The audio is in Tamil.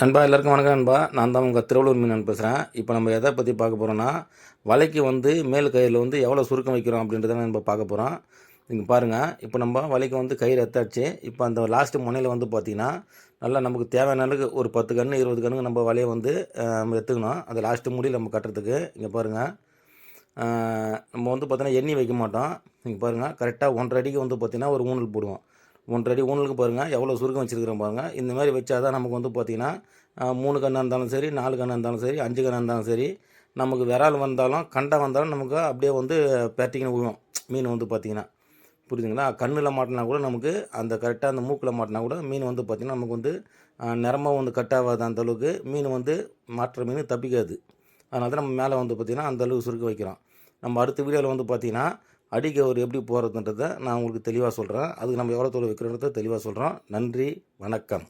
நண்பா எல்லாருக்கும் வணக்கம் நண்பா. நான் தான் உங்கள் திருவள்ளூர் மீன் பேசுகிறேன் இப்போ நம்ம எதை பற்றி பார்க்க போகிறோன்னா வலைக்கு வந்து மேல் கயிறில் வந்து எவ்வளோ சுருக்கம் வைக்கிறோம் அப்படின்றத நம்ம பார்க்க போகிறோம் நீங்கள் பாருங்கள் இப்போ நம்ம வலைக்கு வந்து கயிறு எத்தாச்சு. இப்போ அந்த லாஸ்ட் முனையில் வந்து பார்த்திங்கன்னா நல்லா நமக்கு தேவையான அளவுக்கு ஒரு பத்து கன்று இருபது கன்று நம்ம வலையை வந்து நம்ம எடுத்துக்கணும் அந்த லாஸ்ட்டு முடியில் நம்ம கட்டுறதுக்கு. இங்கே பாருங்கள் நம்ம வந்து பார்த்தீங்கன்னா எண்ணி வைக்க மாட்டோம். நீங்கள் பாருங்கள் கரெக்டாக ஒன்றரை அடிக்கு வந்து பார்த்திங்கன்னா ஒரு ஊனல் போடுவோம். ஒன்றரை ஊனலுக்கு பாருங்கள் எவ்வளோ சுருக்கம் வச்சுருக்கிறோம் பாருங்கள் இந்த மாதிரி வச்சா தான் நமக்கு வந்து பார்த்திங்கன்னா மூணு கண்ணாக இருந்தாலும் சரி நாலு கண்ணாக இருந்தாலும் சரி அஞ்சு கண்ணாக இருந்தாலும் சரி நமக்கு விரால் வந்தாலும் கண்டை வந்தாலும் நமக்கு அப்படியே வந்து பெரட்டிக்கின்னு விழுவும் மீன் வந்து பார்த்திங்கன்னா புரியுதுங்களா கண்ணில் மாட்டினா கூட நமக்கு அந்த கரெக்டாக அந்த மூக்கில் மாட்டினா கூட மீன் வந்து பார்த்திங்கன்னா நமக்கு வந்து நிறமாக வந்து கட் ஆகாது அந்த அளவுக்கு. மீன் வந்து மாற்ற மீன் தப்பிக்காது. அதனால தான் நம்ம மேலே வந்து பார்த்திங்கன்னா அந்தளவுக்கு சுருக்க வைக்கிறோம். நம்ம அடுத்த வீடியோவில் வந்து பார்த்திங்கன்னா அடிக்கவர் எப்படி போகிறதுன்றதை நான் உங்களுக்கு தெளிவாக சொல்கிறேன் அதுக்கு நம்ம எவ்வளோ தூரம் வைக்கிறோன்றதை தெளிவாக சொல்கிறோம் நன்றி வணக்கம்.